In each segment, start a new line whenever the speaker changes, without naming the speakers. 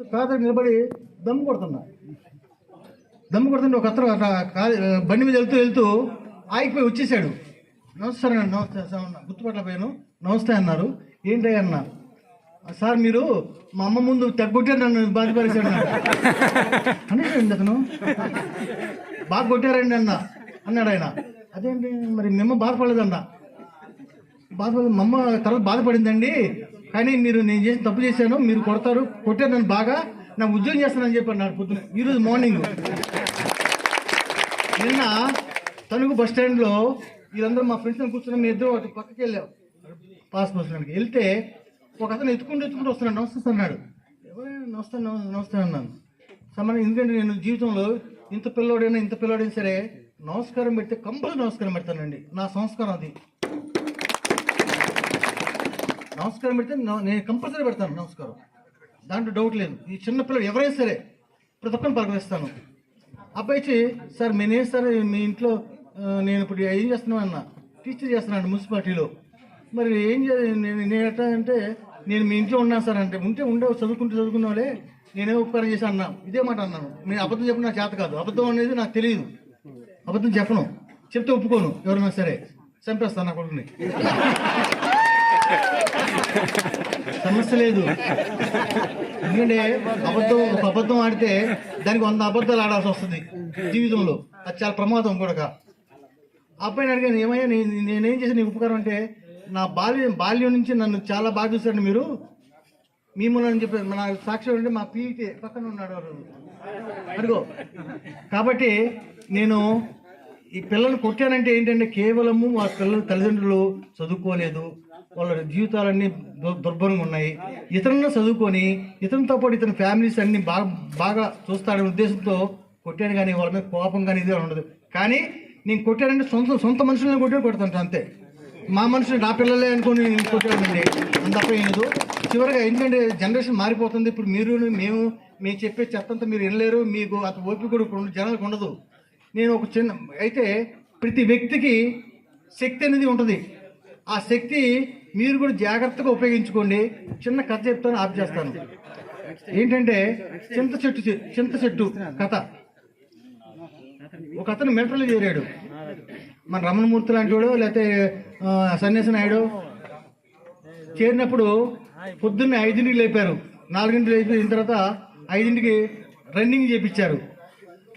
కాదు నిలబడి దమ్ము కొడుతున్నా. దమ్ము కొడుతుంటే ఒక అతను అట్లా బండి మీద వెళ్తూ వెళ్తూ ఆగిపోయి వచ్చేసాడు. నమస్కారం అండి నమస్తే సార్ అన్న. గుర్తుపట్టలేకపోయాను నమస్తే అన్నారు. ఏంటి అన్న? సార్ మీరు మా అమ్మ ముందు తెగ్గొట్టారు నన్ను బాధపడేశాడు అనేసాడు అతను. బాగా కొట్టారండి అన్న అన్నాడు ఆయన. అదేంటి మరి మేము బాధపడలేదన్న. బాధపడలేదు మా అమ్మ తర్వాత బాధపడిందండి. కానీ మీరు నేను చేసిన తప్పు చేశాను మీరు కొడతారు కొట్టారు నన్ను బాగా నాకు ఉద్యోగం చేస్తానని చెప్పాను నాడు పొద్దున ఈరోజు మార్నింగ్ నిన్న తణుకు బస్ స్టాండ్లో వీళ్ళందరూ మా ఫ్రెండ్స్ కూర్చుని మీ ఇద్దరు వాటి పక్కకి వెళ్ళాం. పాస్ పోస్టులకి వెళ్తే ఒక అతను ఎత్తుకుంటూ ఎత్తుకుంటూ వస్తున్నాడు నమస్తే అన్నాడు. ఎవరైనా నమస్తే నమస్తే అన్నాను. సమానం ఎందుకంటే నేను జీవితంలో ఇంత పిల్లోడైనా ఇంత పిల్లోడైనా సరే నమస్కారం పెడితే కంపల్సరీ నమస్కారం పెడతానండి. నా సంస్కారం అది. నమస్కారం పెడితే నా- నేను కంపల్సరీ పెడతాను నమస్కారం. దాంట్లో డౌట్ లేదు. ఈ చిన్న పిల్లలు ఎవరైనా సరే ప్రతి ఒక్కరిని పలకరిస్తాను. అబ్బాయి సార్ నేనేం సార్ మీ ఇంట్లో నేను ఇప్పుడు ఏం చేస్తున్నాను అన్న? టీచర్ చేస్తున్నాను మున్సిపాలిటీలో. మరి ఏం నేను నేను ఎట్లా అంటే నేను మీ ఇంట్లో ఉన్నాను సార్ అంటే ఉంటే ఉండే చదువుకుంటూ చదువుకున్నావులే నేనే ఉపకారం చేసి అన్నా? ఇదే మాట అన్నాను. నేను అబద్ధం చెప్పిన నాకు చేత కాదు. అబద్ధం అనేది నాకు తెలియదు. అబద్ధం చెప్పను. చెప్తే ఒప్పుకోను. ఎవరైనా సరే. చంపేస్తాను నా కొడుకుని. సమస్య లేదు. ఎందుకంటే అబద్ధం ఒక అబద్ధం ఆడితే దానికి వంద అబద్ధాలు ఆడాల్సి వస్తుంది జీవితంలో. అది చాలా ప్రమాదం కూడా అబ్బాయిని అడిగాను ఏమయ్యా నేనేం చేసిన నీ ఉపకారం అంటే నా బాల్యం బాల్యం నుంచి నన్ను చాలా బాగా చూశారు మీరు. మేము అని చెప్పి మన సాక్షి అంటే మా పీటీ పక్కన ఉన్నాడు వాడు. కాబట్టి నేను ఈ పిల్లల్ని కొట్టానంటే ఏంటంటే కేవలము మా పిల్లల తల్లిదండ్రులు చదువుకోలేదు. వాళ్ళ జీవితాలన్నీ దు- దుర్భరంగా ఉన్నాయి. ఇతరులను చదువుకొని ఇతనితో పాటు ఇతని ఫ్యామిలీస్ అన్ని బాగా బాగా చూస్తాడనే ఉద్దేశంతో కొట్టాను కానీ వాళ్ళ మీద కోపం కానీ ఇది ఉండదు. కానీ నేను కొట్టానంటే సొంత సొంత మనుషులను కొట్టాను కొడతాను అంతే. మా మనుషులు నా పిల్లలే అనుకుని కొట్టాడండి అంత తప్ప లేదు. చివరిగా ఎందుకంటే జనరేషన్ మారిపోతుంది. ఇప్పుడు మీరు మేము మేము చెప్పే చెత్తంతా మీరు వినలేరు. మీకు అంత ఓపిక కూడా జనాలకు ఉండదు. నేను ఒక చిన్న అయితే ప్రతి వ్యక్తికి శక్తి అనేది ఉంటుంది. ఆ శక్తి మీరు కూడా జాగ్రత్తగా ఉపయోగించుకోండి. చిన్న కథ చెప్తాను ఆప్ చేస్తాను. ఏంటంటే చింత చెట్టు చె- చింత చెట్టు కథ. ఒక అతను మిలిటరీలో చేరాడు. మన రమణమూర్తి లాంటి వాడు లేకపోతే సన్యాసి నాయుడు చేరినప్పుడు పొద్దున్నే ఐదింటికి లేపారు. నాలుగింటికి లేపిన తర్వాత ఐదింటికి రన్నింగ్ చేపించారు.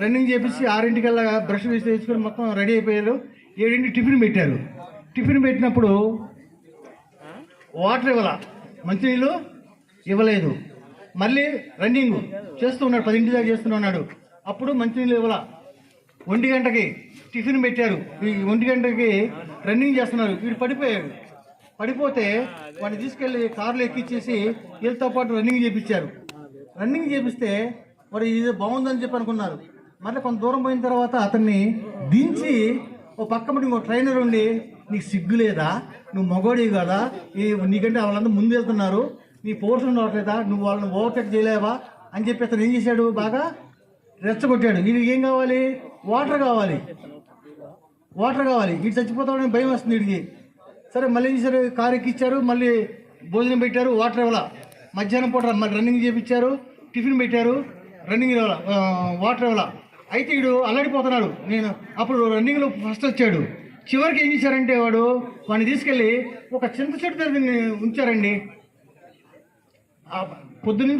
రన్నింగ్ చేపించి ఆరింటికల్లా బ్రష్ వేసి తెచ్చుకొని మొత్తం రెడీ అయిపోయారు. ఏడింటికి టిఫిన్ పెట్టారు. టిఫిన్ పెట్టినప్పుడు వాటర్ ఇవ్వాల. మంచినీళ్ళు ఇవ్వలేదు. మళ్ళీ రన్నింగ్ చేస్తూ ఉన్నాడు పదింటి దాకా చేస్తూనే ఉన్నాడు అప్పుడు మంచినీళ్ళు ఇవ్వాల. ఒంటి గంటకి టిఫిన్ పెట్టారు. ఈ ఒంటి గంటకి రన్నింగ్ చేస్తున్నారు. వీడు పడిపోయాడు. పడిపోతే వాడిని తీసుకెళ్ళి కార్లు ఎక్కిచ్చేసి వీళ్ళతో పాటు రన్నింగ్ చేపించారు. రన్నింగ్ చేపిస్తే వాడు ఇది బాగుందని చెప్పి అనుకున్నారు. మళ్ళీ కొంత దూరం పోయిన తర్వాత అతన్ని దించి ఓ పక్క ఇంకో ట్రైనర్ ఉండి నీకు సిగ్గు లేదా? నువ్వు మగోడివి కదా? ఈ నీకంటే వాళ్ళందరూ ముందు వెళ్తున్నారు. నీ పోర్షన్ రావట్లేదా నువ్వు వాళ్ళని ఓవర్టేక్ చేయలేవా? అని చెప్పి అతను ఏం చేశాడు? బాగా రెచ్చగొట్టాడు. వీడికి ఏం కావాలి? వాటర్ కావాలి. వాటర్ కావాలి. వీడు చచ్చిపోతాడని భయం వస్తుంది వీడికి. సరే మళ్ళీ ఏం చేశారు? కారు ఎక్కిచ్చారు. మళ్ళీ భోజనం పెట్టారు. వాటర్ ఇవ్వాల? మధ్యాహ్నం పూట మళ్ళీ రన్నింగ్ చేపించారు. టిఫిన్ పెట్టారు. రన్నింగ్ ఇవ్వాల? వాటర్ ఇవ్వాల? అయితే వీడు అల్లాడిపోతున్నాడు. నేను అప్పుడు రన్నింగ్లో ఫస్ట్ వచ్చాడు. చివరికి ఏం చేశారంటే వాడు వాడిని తీసుకెళ్ళి ఒక చింత చెట్టు దగ్గర ఉంచారండి. పొద్దున్న